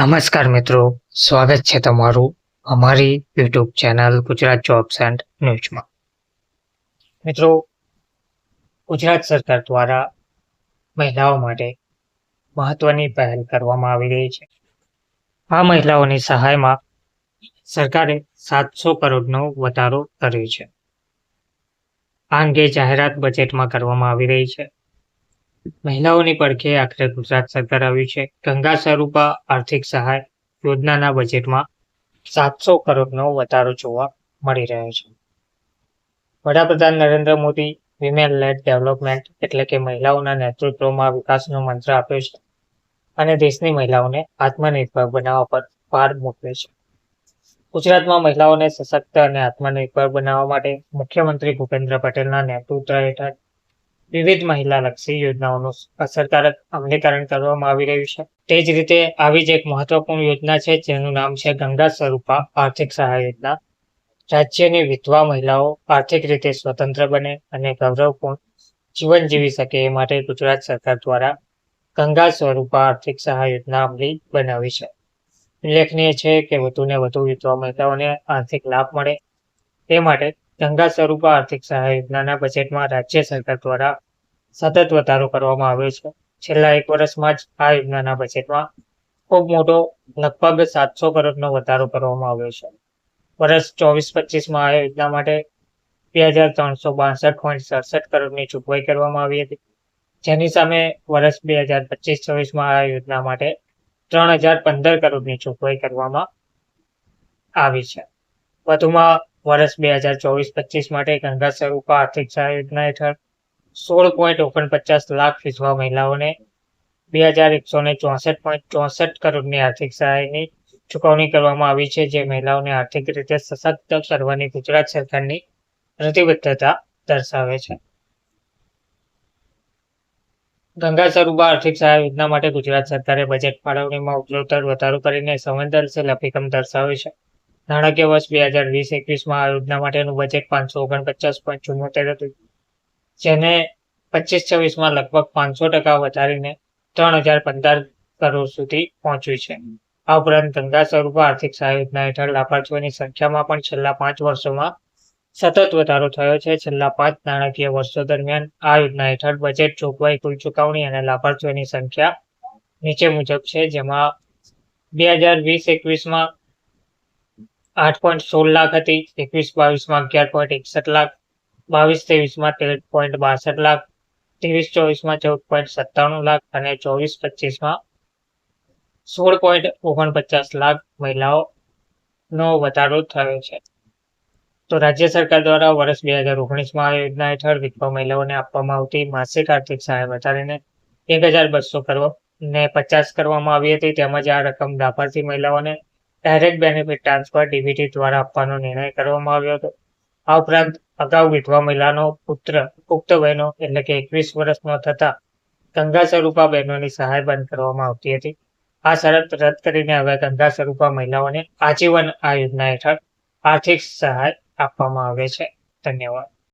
નમસ્કાર મિત્રો, સ્વાગત છે તમારું અમારી YouTube channel Gujarat jobs and ન્યૂઝમાં. મિત્રો, ગુજરાત સરકાર દ્વારા મહિલાઓ માટે મહત્વની પહેલ કરવામાં આવી રહી છે. આ મહિલાઓની સહાયમાં સરકારે સાતસો કરોડનો વધારો કર્યો છે. આ અંગે જાહેરાત બજેટમાં કરવામાં આવી રહી છે. મહિલાઓની પડખે આખરે ગુજરાત સરકાર આવ્યું છે. ગંગા સ્વરૂપા આર્થિક સહાય યોજનાના બજેટમાં સાતસો કરોડનો વધારો જોવા મળી રહ્યો છે. વડાપ્રધાન Narendra Modi women led development એટલે કે મહિલાઓના નેતૃત્વમાં વિકાસનો મંત્ર આપ્યો છે અને દેશની મહિલાઓને આત્મનિર્ભર બનાવવા પર ભાર મૂક્યો છે. ગુજરાતમાં મહિલાઓને સશક્ત અને આત્મનિર્ભર બનાવવા માટે મુખ્યમંત્રી ભૂપેન્દ્ર પટેલના નેતૃત્વ હેઠળ વિવિધ મહિલાલક્ષી યોજનાઓનું અસરકારક અમલીકરણ કરવામાં આવી રહ્યું છે. તે જ રીતે આવી જ એક મહત્વપૂર્ણ યોજના છે, જેનું નામ છે ગંગા સ્વરૂપા આર્થિક સહાય યોજના. રાજ્યની વિધવા મહિલાઓ આર્થિક રીતે સ્વતંત્ર બને અને ગૌરવપૂર્ણ જીવન જીવી શકે એ માટે ગુજરાત સરકાર દ્વારા ગંગા સ્વરૂપા આર્થિક સહાય યોજના અમલી બનાવી છે. ઉલ્લેખનીય છે કે વધુને વધુ વિધવા મહિલાઓને આર્થિક લાભ મળે તે માટે ગંગા સ્વરૂપા આર્થિક સહાય યોજનાના બજેટમાં રાજ્ય સરકાર દ્વારા સતત વધારો કરવામાં આવ્યો છે. છેલ્લા એક વર્ષમાં જ આ યોજનાના બજેટમાં ખૂબ મોટો, લગભગ સાતસો કરોડનો વધારો કરવામાં આવ્યો છે. વર્ષ ચોવીસ પચીસમાં આ યોજના માટે બે હજાર ત્રણસો બાસઠ પોઈન્ટ સડસઠ કરોડની ચૂકવાઈ કરવામાં આવી હતી. જેની સામે વર્ષ બે હજાર પચીસ છવ્વીસમાં આ યોજના માટે ત્રણ હજાર પંદર કરોડની ચૂકવાઈ કરવામાં આવી છે. વધુમાં વર્ષ બે હજાર ચોવીસ પચીસ માટે ગંગા સ્વરૂપા આર્થિક સહાય યોજના હેઠળ સોળ પોઈન્ટ ઓગણપચાસ લાખ વિધવા મહિલાઓને બે હજાર એકસો ને ચોસઠ પોઈન્ટ ચોસઠ કરોડની આર્થિક સહાયની ચૂકવણી કરવામાં આવી છે, જે મહિલાઓને આર્થિક રીતે સશક્ત કરવાની ગુજરાત સરકારની પ્રતિબદ્ધતા દર્શાવે છે. ગંગા સ્વરૂપા આર્થિક સહાય યોજના માટે ગુજરાત સરકારે બજેટ ફાળવણીમાં ઉત્તરોત્તર વધારો કરીને સંવેદનશીલ અભિગમ દર્શાવ્યો છે. નાણાકીય વર્ષ બે હજાર વીસ એકવીસમાં આ યોજના માટેનું બજેટ પાંચસો ઓગણપચાસ પોઈન્ટ ચુમ્મોતેર હતું. જેને પચીસ છવ્વીસમાં લગભગ પાંચસો ટકા વધારીને ત્રણ હજાર પંદર કરોડ સુધી પહોંચ્યું છે. આ ઉપરાંત ધંધા સ્વરૂપ આર્થિક સહાય યોજના હેઠળ લાભાર્થીઓની સંખ્યામાં પણ છેલ્લા પાંચ વર્ષોમાં સતત વધારો થયો છે. છેલ્લા પાંચ નાણાકીય વર્ષો દરમિયાન આ યોજના હેઠળ બજેટ જોગવાઈ, કુલ ચુકવણી અને લાભાર્થીઓની સંખ્યા નીચે મુજબ છે. જેમાં બે હજાર વીસ એકવીસમાં આઠ પોઈન્ટ સોળ લાખ હતી, એકવીસ બાવીસમાં અગિયાર પોઈન્ટ એકસઠ લાખ, બાવીસ ત્રેવીસમાં તેર પોઈન્ટ બાસઠ લાખ, ત્રેવીસ ચોવીસમાં ચૌદ પોઈન્ટ સત્તાણું લાખ અને ચોવીસ પચીસમાં સોળ પોઈન્ટ ઓગણપચાસ લાખ મહિલાઓનો વધારો થયો છે. તો રાજ્ય સરકાર દ્વારા વર્ષ બે હજાર ઓગણીસમાં આ યોજના હેઠળ વિધવા મહિલાઓને આપવામાં આવતી માસિક આર્થિક સહાય વધારીને એક હજાર બસો કરોડ ને પચાસ કરવામાં આવી હતી. તેમજ આ રકમ લાભાર્થી મહિલાઓને ડાયરેક્ટ બેનિફિટ ટ્રાન્સફર ડીબીટી દ્વારા આપવાનો નિર્ણય કરવામાં આવ્યો હતો. આ ઉપરાંત અગાઉ વિધવા મહિલાનો પુત્ર, પુખ્ત બહેનો એટલે કે એકવીસ વર્ષનો થતા ગંગા સ્વરૂપા બહેનોની સહાય બંધ કરવામાં આવતી હતી. આ શરત રદ કરીને હવે ગંગા સ્વરૂપા મહિલાઓને આજીવન આ યોજના હેઠળ આર્થિક સહાય આપવામાં આવે છે. ધન્યવાદ.